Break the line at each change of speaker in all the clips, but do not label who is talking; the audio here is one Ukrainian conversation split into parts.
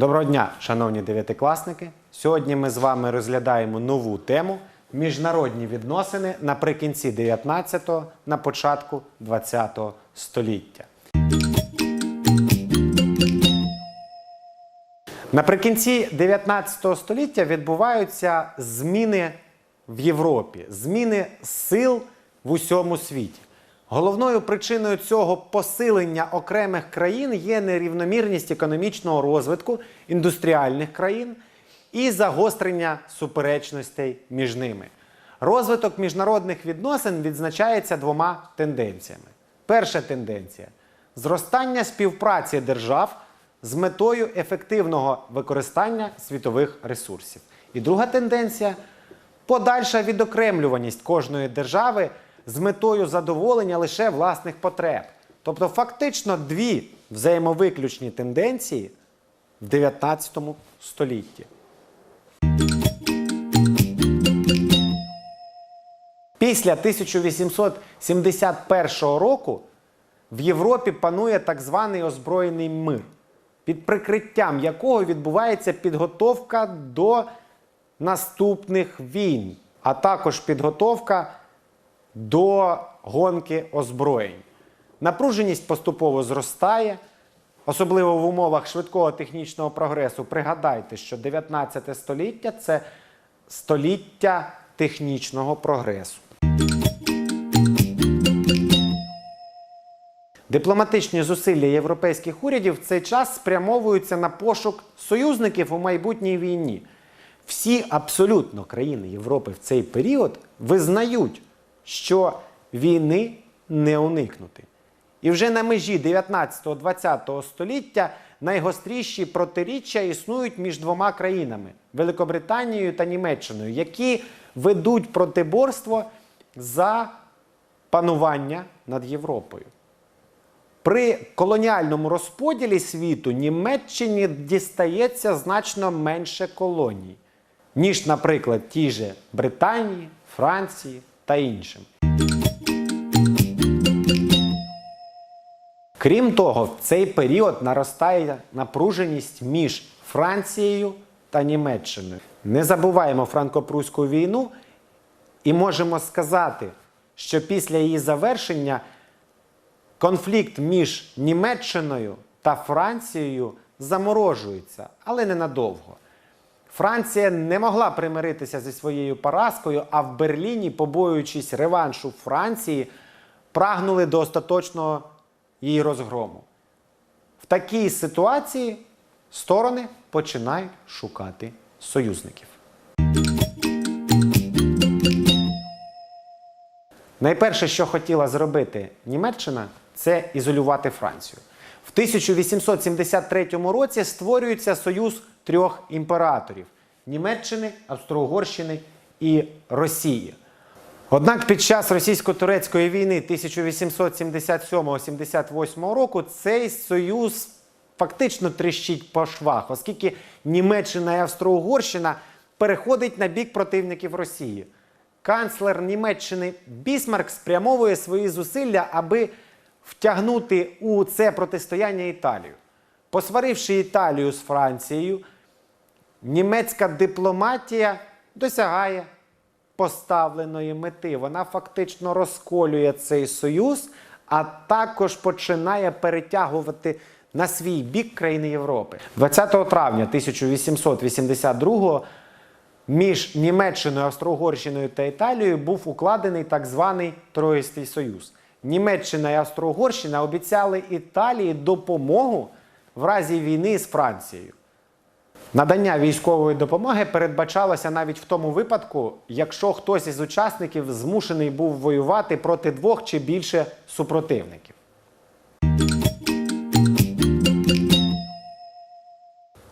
Доброго дня, шановні дев'ятикласники. Сьогодні ми з вами розглядаємо нову тему міжнародні відносини наприкінці 19-го, на початку 20-го століття. Наприкінці 19 століття відбуваються зміни в Європі, зміни сил в усьому світі. Головною причиною цього посилення окремих країн є нерівномірність економічного розвитку індустріальних країн і загострення суперечностей між ними. Розвиток міжнародних відносин відзначається двома тенденціями. Перша тенденція зростання співпраці держав з метою ефективного використання світових ресурсів. І друга тенденція подальша відокремлюваність кожної держави з метою задоволення лише власних потреб. Тобто, фактично дві взаємовиключні тенденції в 19 столітті. Після 1871 року в Європі панує так званий озброєний мир, під прикриттям якого відбувається підготовка до наступних війн, а також підготовка до гонки озброєнь. Напруженість поступово зростає, особливо в умовах швидкого технічного прогресу. Пригадайте, що 19 століття це століття технічного прогресу. Дипломатичні зусилля європейських урядів в цей час спрямовуються на пошук союзників у майбутній війні. Всі абсолютно країни Європи в цей період визнають, що війни не уникнути. І вже на межі 19-20 століття найгостріші протиріччя існують між двома країнами Великобританією та Німеччиною, які ведуть протиборство за панування над Європою. При колоніальному розподілі світу Німеччині дістається значно менше колоній, ніж, наприклад, ті же Британії, Франції та іншим. Крім того, в цей період наростає напруженість між Францією та Німеччиною. Не забуваємо франко-прусську війну і можемо сказати, що після її завершення конфлікт між Німеччиною та Францією заморожується, але ненадовго. Франція не могла примиритися зі своєю поразкою, а в Берліні, побоюючись реваншу Франції, прагнули до остаточного її розгрому. В такій ситуації сторони починають шукати союзників. Найперше, що хотіла зробити Німеччина, це ізолювати Францію. В 1873 році створюється союз трьох імператорів Німеччини, Австро-Угорщини і Росії. Однак під час російсько-турецької війни 1877-78 року цей союз фактично тріщить по швах, оскільки Німеччина і Австро-Угорщина переходить на бік противників Росії. Канцлер Німеччини Бісмарк спрямовує свої зусилля, аби втягнути у це протистояння Італію. Посваривши Італію з Францією, німецька дипломатія досягає поставленої мети. Вона фактично розколює цей союз, а також починає перетягувати на свій бік країни Європи. 20 травня 1882 між Німеччиною, Австро-Угорщиною та Італією був укладений так званий Троїстий Союз. Німеччина і Австро-Угорщина обіцяли Італії допомогу в разі війни з Францією. Надання військової допомоги передбачалося навіть в тому випадку, якщо хтось із учасників змушений був воювати проти двох чи більше супротивників.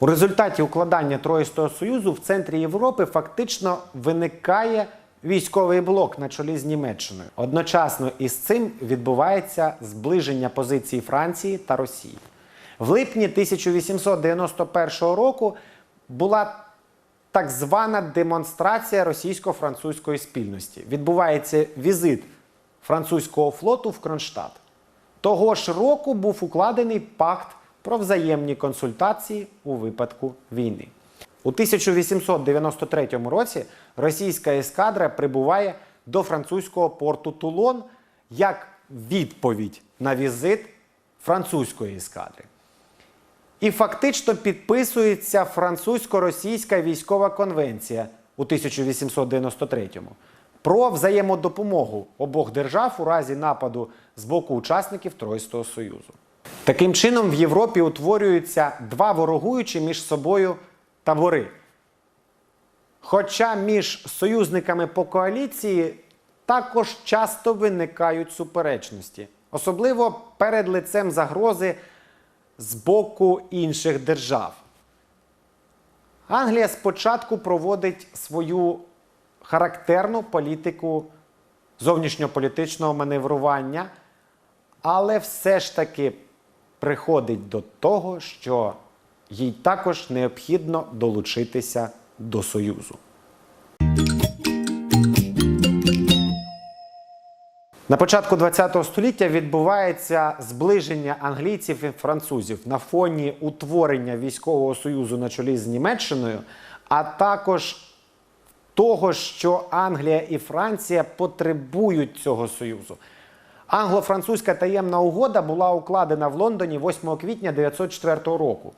У результаті укладання Троїстого Союзу в центрі Європи фактично виникає військовий блок на чолі з Німеччиною. Одночасно із цим відбувається зближення позицій Франції та Росії. В липні 1891 року була так звана демонстрація російсько-французької спільності. Відбувається візит французького флоту в Кронштадт. Того ж року був укладений пакт про взаємні консультації у випадку війни. У 1893 році російська ескадра прибуває до французького порту Тулон як відповідь на візит французької ескадри. І фактично підписується французько-російська військова конвенція у 1893-му про взаємодопомогу обох держав у разі нападу з боку учасників Тройського Союзу. Таким чином, в Європі утворюються два ворогуючі між собою табори. Хоча між союзниками по коаліції також часто виникають суперечності, особливо перед лицем загрози з боку інших держав. Англія спочатку проводить свою характерну політику зовнішньополітичного маневрування, але все ж таки приходить до того, що їй також необхідно долучитися до Союзу. На початку ХХ століття відбувається зближення англійців і французів на фоні утворення військового союзу на чолі з Німеччиною, а також того, що Англія і Франція потребують цього союзу. Англо-французька таємна угода була укладена в Лондоні 8 квітня 1904 року.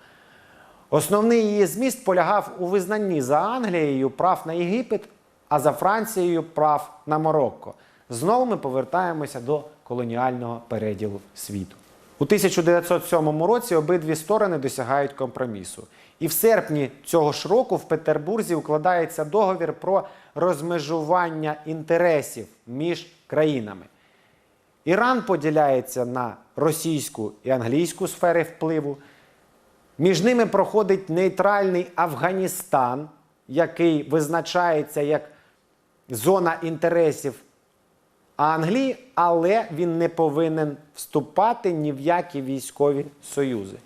Основний її зміст полягав у визнанні за Англією прав на Єгипет, а за Францією прав на Марокко. Знову ми повертаємося до колоніального переділу світу. У 1907 році обидві сторони досягають компромісу. І в серпні цього ж року в Петербурзі укладається договір про розмежування інтересів між країнами. Іран поділяється на російську і англійську сфери впливу. Між ними проходить нейтральний Афганістан, який визначається як зона інтересів Англії, але він не повинен вступати ні в які військові союзи.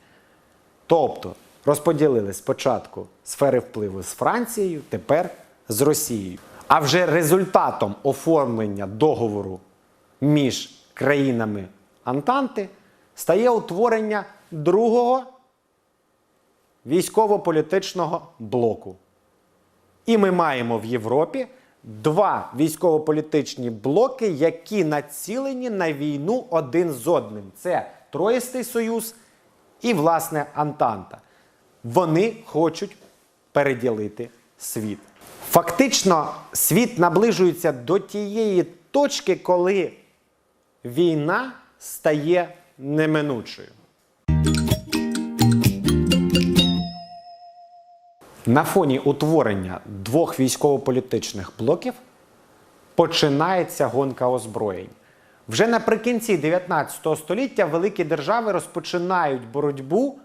Тобто розподілили спочатку сфери впливу з Францією, тепер з Росією. А вже результатом оформлення договору між країнами Антанти стає утворення другого військово-політичного блоку. І ми маємо в Європі два військово-політичні блоки, які націлені на війну один з одним. Це Троїстий Союз і, власне, Антанта. Вони хочуть переділити світ. Фактично, світ наближується до тієї точки, коли війна стає неминучою. На фоні утворення двох військово-політичних блоків починається гонка озброєнь. Вже наприкінці 19 століття великі держави розпочинають боротьбу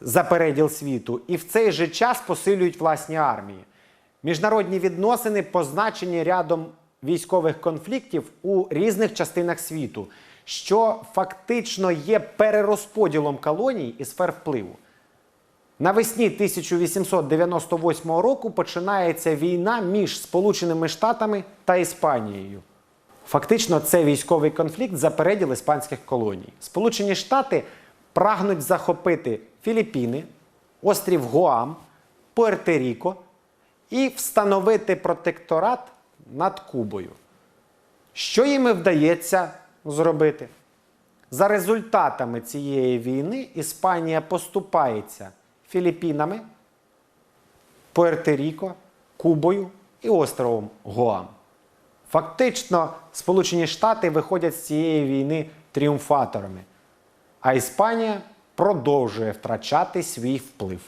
за переділ світу і в цей же час посилюють власні армії. Міжнародні відносини позначені рядом військових конфліктів у різних частинах світу, що фактично є перерозподілом колоній і сфер впливу. Навесні 1898 року починається війна між Сполученими Штатами та Іспанією. Фактично, це військовий конфлікт за переділ іспанських колоній. Сполучені Штати прагнуть захопити Філіппіни, острів Гуам, Пуерто-Ріко і встановити протекторат над Кубою. Що їм і вдається зробити? За результатами цієї війни Іспанія поступається Філіппінами, Пуерто-Ріко, Кубою і островом Гуам. Фактично, Сполучені Штати виходять з цієї війни тріумфаторами, а Іспанія продовжує втрачати свій вплив.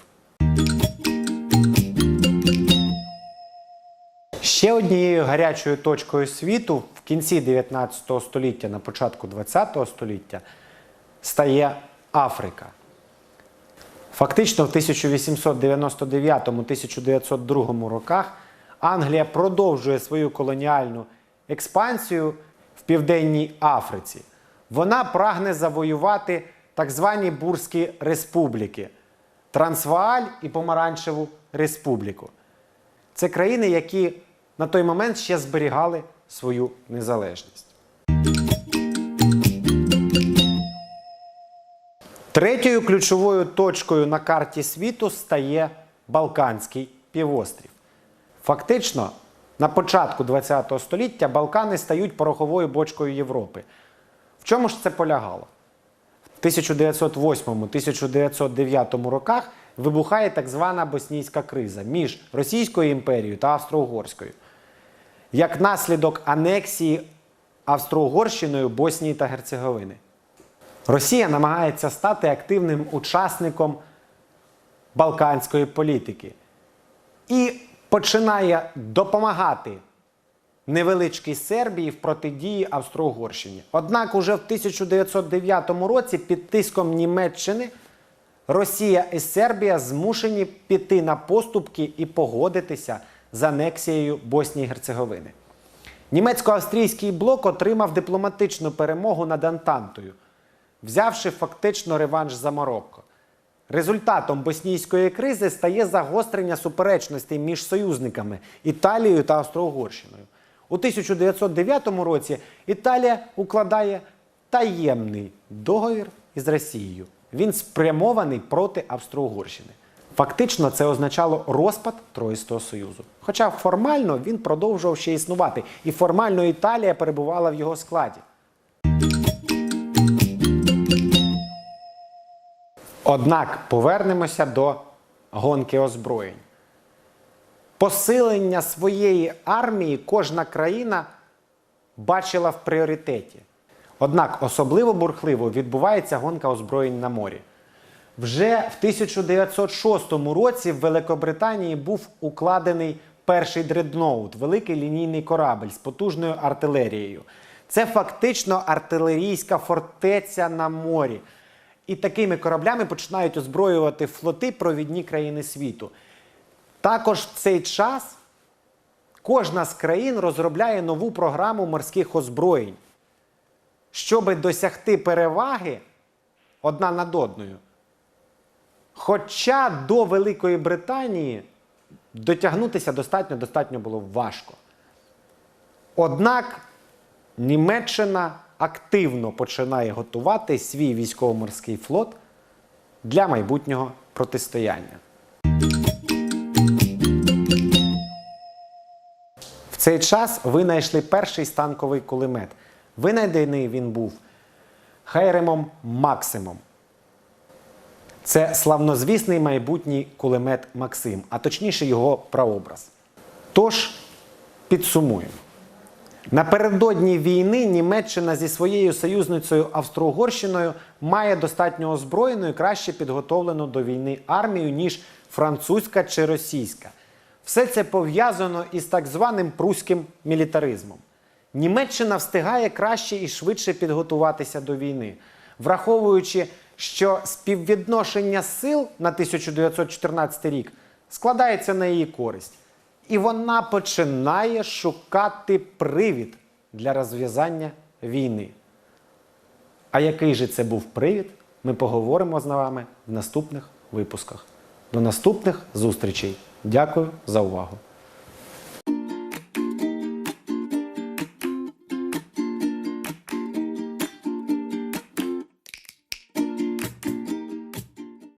Ще однією гарячою точкою світу в кінці 19 століття, на початку 20 століття стає Африка. Фактично, в 1899-1902 роках Англія продовжує свою колоніальну експансію в Південній Африці. Вона прагне завоювати так звані Бурські республіки Трансвааль і Помаранчеву Республіку. Це країни, які на той момент ще зберігали свою незалежність. Третьою ключовою точкою на карті світу стає Балканський півострів. Фактично, на початку ХХ століття Балкани стають пороховою бочкою Європи. В чому ж це полягало? В 1908-1909 роках вибухає так звана боснійська криза між Російською імперією та Австро-Угорською. Як наслідок анексії Австро-Угорщиною Боснії та Герцеговини. Росія намагається стати активним учасником балканської політики і починає допомагати невеличкій Сербії в протидії Австро-Угорщині. Однак уже в 1909 році під тиском Німеччини Росія і Сербія змушені піти на поступки і погодитися з анексією Боснії Герцеговини. Німецько-австрійський блок отримав дипломатичну перемогу над Антантою, взявши фактично реванш за Марокко. Результатом боснійської кризи стає загострення суперечностей між союзниками Італією та Австро-Угорщиною. У 1909 році Італія укладає таємний договір із Росією. Він спрямований проти Австро-Угорщини. Фактично це означало розпад Троїстого Союзу. Хоча формально він продовжував ще існувати, і формально Італія перебувала в його складі. Однак повернемося до гонки озброєнь. Посилення своєї армії кожна країна бачила в пріоритеті. Однак особливо бурхливо відбувається гонка озброєнь на морі. Вже в 1906 році в Великобританії був укладений перший дредноут, великий лінійний корабль з потужною артилерією. Це фактично артилерійська фортеця на морі. І такими кораблями починають озброювати флоти провідні країни світу. Також в цей час кожна з країн розробляє нову програму морських озброєнь, щоб досягти переваги одна над одною. Хоча до Великої Британії дотягнутися достатньо достатньо було важко. Однак Німеччина активно починає готувати свій військово-морський флот для майбутнього протистояння. В цей час винайшли перший станковий кулемет. Винайдений він був Хайремом Максимом. Це славнозвісний майбутній кулемет Максим, а точніше його прообраз. Тож, підсумуємо. Напередодні війни Німеччина зі своєю союзницею Австро-Угорщиною має достатньо озброєну і краще підготовлену до війни армію, ніж французька чи російська. Все це пов'язано із так званим пруським мілітаризмом. Німеччина встигає краще і швидше підготуватися до війни, враховуючи, що співвідношення сил на 1914 рік складається на її користь. І вона починає шукати привід для розв'язання війни. А який же це був привід, ми поговоримо з вами в наступних випусках. До наступних зустрічей. Дякую за увагу!